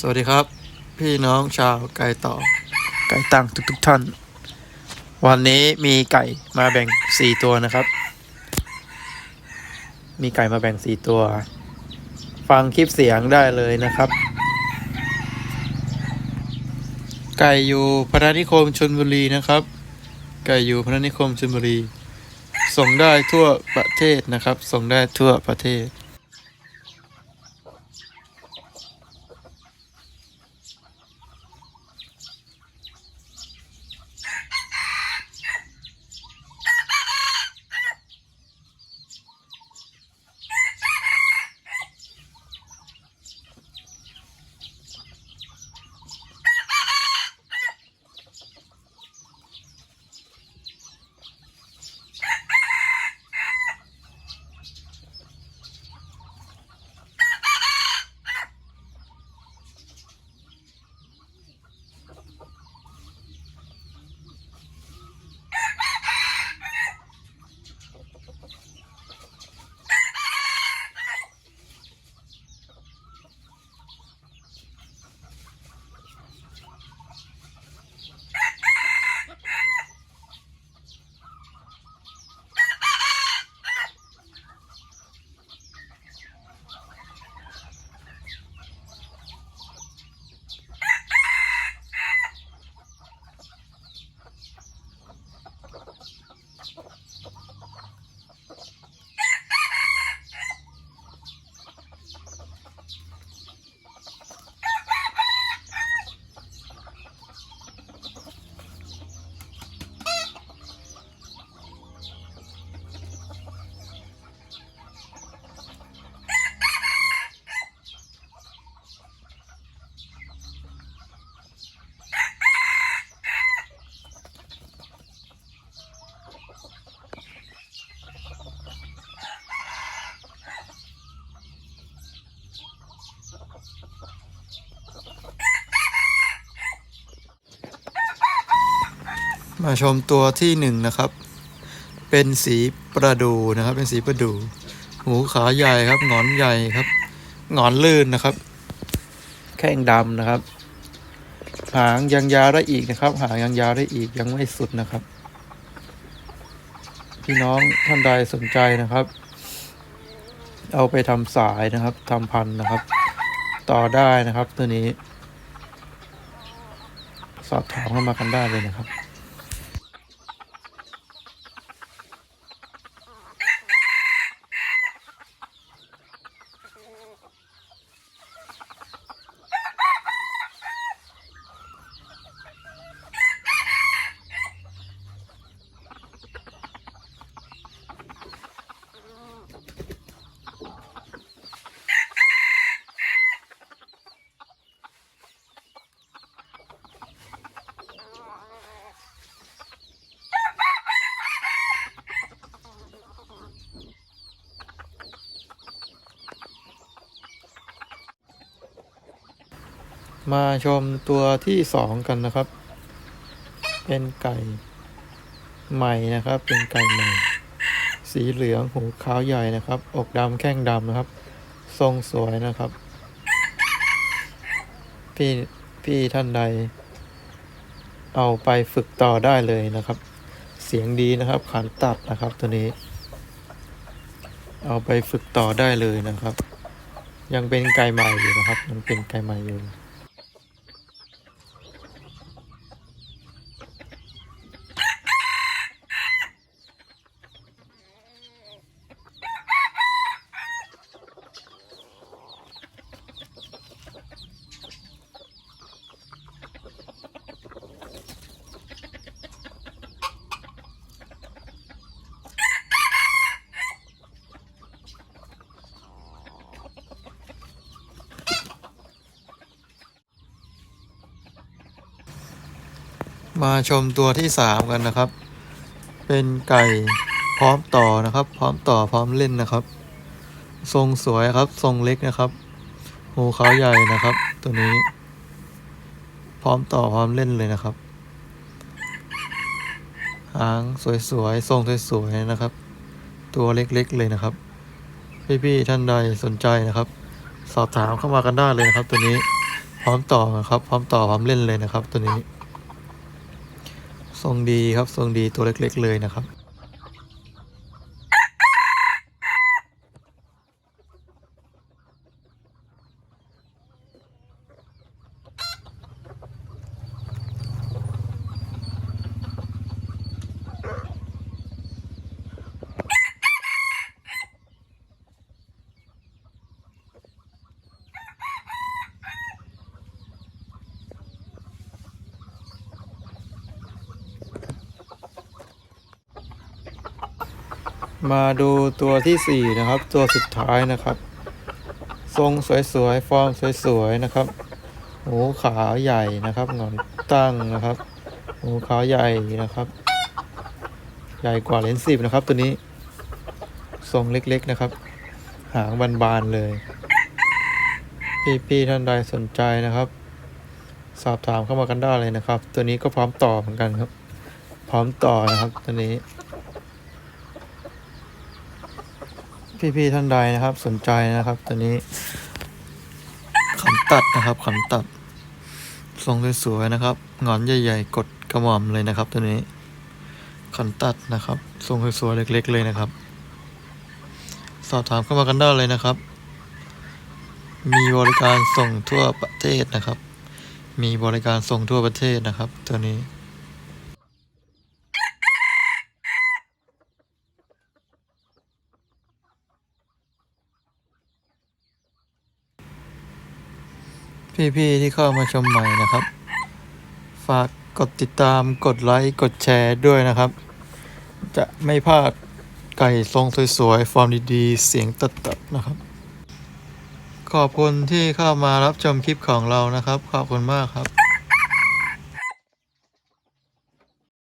สวัสดีครับ พี่น้องชาวไก่ต่อ ไก่ตั้งทุกทุกท่าน วันนี้มีไก่มาแบ่งสี่ตัวนะครับ มีไก่มาแบ่งสี่ตัว ฟังคลิปเสียงได้เลยนะครับ ไก่อยู่พระนิคมชนบุรีนะครับ ไก่อยู่พระนิคมชนบุรี ส่งได้ทั่วประเทศนะครับ ส่งได้ทั่วประเทศ มาชมตัวที่หนึ่งนะครับ เป็นสีประดูนะครับ เป็นสีประดู หูขาใหญ่ครับ หงอนใหญ่ครับ หงอนลื่นนะครับ แข้งดำนะครับ หางยังยาวได้อีกนะครับ หางยังยาวได้อีกยังไม่สุดนะครับ พี่น้องท่านใดสนใจนะครับ เอาไปทำสายนะครับทำพันนะครับ ต่อได้นะครับตัวนี้ สอบถามเข้ามากันได้เลยนะครับ มาชมตัวที่สองกันนะครับ เป็นไก่ใหม่นะครับ เป็นไก่ใหม่ สีเหลืองหูขาวใหญ่นะครับ อกดำแข้งดำนะครับ ทรงสวยนะครับ พี่พี่ท่านใด เอาไปฝึกต่อได้เลยนะครับ เสียงดีนะครับขันตัดนะครับตัวนี้ เอาไปฝึกต่อได้เลยนะครับ ยังเป็นไก่ใหม่อยู่นะครับ ยังเป็นไก่ใหม่อยู่ มาชมตัวที่สามกันนะครับ เป็นไก่พร้อมต่อนะครับ พร้อมต่อพร้อมเล่นนะครับ ทรงสวยครับ ทรงเล็กนะครับหูเขาใหญ่นะครับ ตัวนี้ พร้อมต่อพร้อมเล่นเลยนะครับหางสวยๆทรงสวยๆนะครับ ตัวเล็กๆเลยนะครับ พี่ๆท่านใดสนใจนะครับ สอบถามเข้ามากันได้เลยนะครับ ตัวนี้พร้อมต่อนะครับ พร้อมต่อพร้อมเล่นเลยนะครับ ตัวนี้ ทรงดีครับทรงดีตัวเล็ก ๆ เลยนะครับ มาดูตัวที่สี่นะครับ ตัวสุดท้ายนะครับ ทรงสวยๆ ฟอร์มสวยๆ นะครับ หูขาใหญ่นะครับหงอนตั้งนะครับ หูขาใหญ่นะครับ ใหญ่กว่าเลนส์สิบนะครับ ตัวนี้ ทรงเล็กๆนะครับ หางบานๆเลย พี่ๆท่านใดสนใจนะครับ สอบถามเข้ามากันได้เลยนะครับ ตัวนี้ก็พร้อมต่อเหมือนกันครับ พร้อมต่อนะครับตัวนี้ พี่ๆท่านใดนะครับ สนใจนะครับตัวนี้ขันตัดนะครับขันตัดทรงสวยๆนะครับหงอนใหญ่ๆ กดกระหม่อมเลยนะครับ ตัวนี้ขันตัดนะครับทรงสวยๆเล็ก ๆ เลยนะครับ สอบถามเข้ามากันได้เลยนะครับ มีบริการส่งทั่วประเทศนะครับ มีบริการส่งทั่วประเทศนะครับ ตัวนี้ พี่ๆที่เข้ามาชมใหม่นะครับ ฝากกดติดตามกดไลค์กดแชร์ด้วยนะครับ จะไม่พลาดไก่ทรงสวยๆ ฟอร์มดีๆ เสียงตัดๆนะครับ ขอบคุณที่เข้ามารับชมคลิปของเรานะครับ ขอบคุณมากครับ